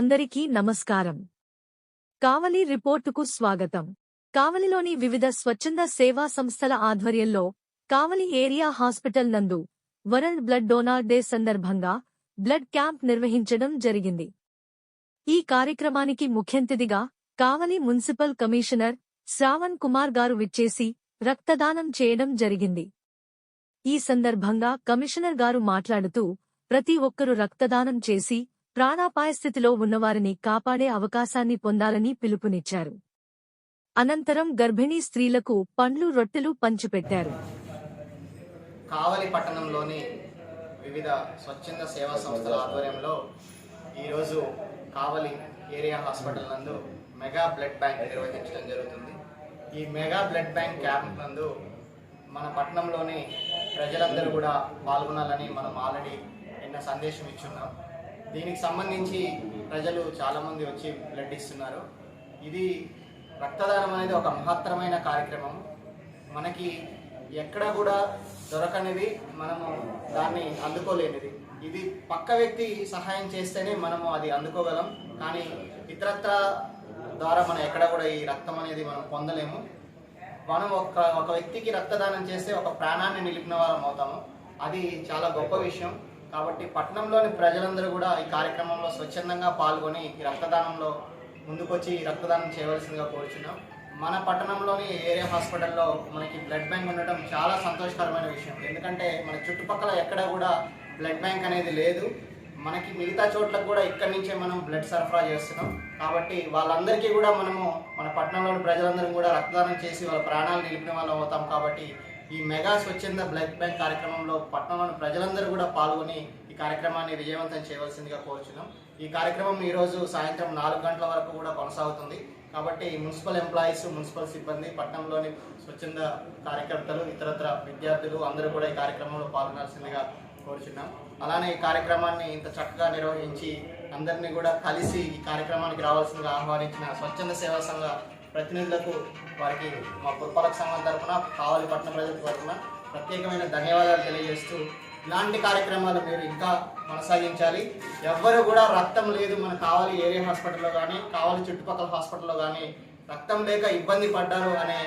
అందరికీ నమస్కారం. కావలి రిపోర్టుకు స్వాగతం. కావలిలోని వివిధ స్వచ్ఛంద సేవా సంస్థల ఆధ్వర్యంలో కావలి ఏరియా హాస్పిటల్ నందు వరల్డ్ బ్లడ్ డోనార్ డే సందర్భంగా బ్లడ్ క్యాంప్ నిర్వహించడం జరిగింది. ఈ కార్యక్రమానికి ముఖ్యంతిథిగా కావలి మున్సిపల్ కమిషనర్ శ్రావణ్ కుమార్ గారు విచ్చేసి రక్తదానం చేయడం జరిగింది. ఈ సందర్భంగా కమిషనర్ గారు మాట్లాడుతూ ప్రతి ఒక్కరూ రక్తదానం చేసి ప్రాణాపాయ స్థితిలో ఉన్నవారిని కాపాడే అవకాశాన్ని పొందాలని పిలుపునిచ్చారు. అనంతరం గర్భిణీ స్త్రీలకు పండ్లు రొట్టెలు పంచిపెట్టారు. కావలి పట్టణంలోని వివిధ స్వచ్ఛంద సేవా సంస్థల ఆధ్వర్యంలో ఈరోజు కావలి ఏరియా హాస్పిటల్ నందు మెగా బ్లడ్ బ్యాంక్ నిర్వహించడం జరుగుతుంది. ఈ మెగా బ్లడ్ బ్యాంక్ క్యాంప్ నందు మన పట్టణంలోని ప్రజలందరూ కూడా పాల్గొనాలని మనం ఆల్రెడీ నిన్న సందేశం ఇచ్చున్నాం. దీనికి సంబంధించి ప్రజలు చాలామంది వచ్చి బ్లడ్ ఇస్తున్నారు. ఇది రక్తదానం అనేది ఒక మహత్తరమైన కార్యక్రమం. మనకి ఎక్కడ కూడా దొరకనిది మనము దాన్ని అందుకోలేనిది. ఇది పక్క వ్యక్తి సహాయం చేస్తేనే మనము అది అందుకోగలం. కానీ ఇతరత్ర ద్వారా మనం ఎక్కడ కూడా ఈ రక్తం అనేది మనం పొందలేము. మనం ఒక ఒక వ్యక్తికి రక్తదానం చేస్తే ఒక ప్రాణాన్ని నిలిపిన వాళ్ళం అవుతాము. అది చాలా గొప్ప విషయం. కాబట్టి పట్టణంలోని ప్రజలందరూ కూడా ఈ కార్యక్రమంలో స్వచ్ఛందంగా పాల్గొని ఈ రక్తదానంలో ముందుకొచ్చి రక్తదానం చేయవలసిందిగా కోరుచున్నాం. మన పట్టణంలోని ఏరియా హాస్పిటల్లో మనకి బ్లడ్ బ్యాంక్ ఉండటం చాలా సంతోషకరమైన విషయం. ఎందుకంటే మన చుట్టుపక్కల ఎక్కడ కూడా బ్లడ్ బ్యాంక్ అనేది లేదు. మనకి మిగతా చోట్లకు కూడా ఇక్కడి నుంచే మనం బ్లడ్ సరఫరా చేస్తున్నాం. కాబట్టి వాళ్ళందరికీ కూడా మనము మన పట్టణంలోని ప్రజలందరం కూడా రక్తదానం చేసి వాళ్ళ ప్రాణాలు నిలిపిన వాళ్ళు అవుతాం కాబట్టి ఈ మెగా స్వచ్ఛంద బ్లడ్ బ్యాంక్ కార్యక్రమంలో పట్టణంలోని ప్రజలందరూ కూడా పాల్గొని ఈ కార్యక్రమాన్ని విజయవంతం చేయవలసిందిగా కోరుచున్నాం. ఈ కార్యక్రమం ఈరోజు సాయంత్రం నాలుగు గంటల వరకు కూడా కొనసాగుతుంది. కాబట్టి మున్సిపల్ ఎంప్లాయీస్ మున్సిపల్ సిబ్బంది పట్టణంలోని స్వచ్ఛంద కార్యకర్తలు ఇతరత్ర విద్యార్థులు అందరూ కూడా ఈ కార్యక్రమంలో పాల్గొనాల్సిందిగా కోరుచున్నాం. అలానే ఈ కార్యక్రమాన్ని ఇంత చక్కగా నిర్వహించి అందరినీ కూడా కలిసి ఈ కార్యక్రమానికి రావాల్సిందిగా ఆహ్వానించిన స్వచ్ఛంద సేవా సంఘ ప్రతినిధులకు వారికి మా పురపాలక సంఘం తరఫున కావలి పట్టణ ప్రజల తరఫున ప్రత్యేకమైన ధన్యవాదాలు తెలియజేస్తూ ఇలాంటి కార్యక్రమాలు మీరు ఇంకా కొనసాగించాలి. ఎవ్వరు కూడా రక్తం లేదు మన కావాలి ఏరియా హాస్పిటల్లో కానీ కావాలి చుట్టుపక్కల హాస్పిటల్లో కానీ రక్తం లేక ఇబ్బంది పడ్డారు అనే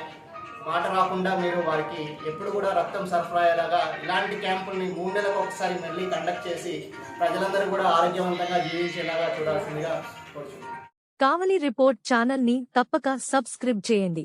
మాట రాకుండా మీరు వారికి ఎప్పుడు కూడా రక్తం సరఫరా అయ్యేలాగా ఇలాంటి క్యాంపుల్ని మూడు నెలలకు ఒకసారి మళ్ళీ కండక్ట్ చేసి ప్రజలందరూ కూడా ఆరోగ్యవంతంగా జీవించేలాగా చూడాల్సిందిగా కోరుచున్నాను. కావలి రిపోర్ట్ ఛానల్ని తప్పక సబ్స్క్రైబ్ చేయండి.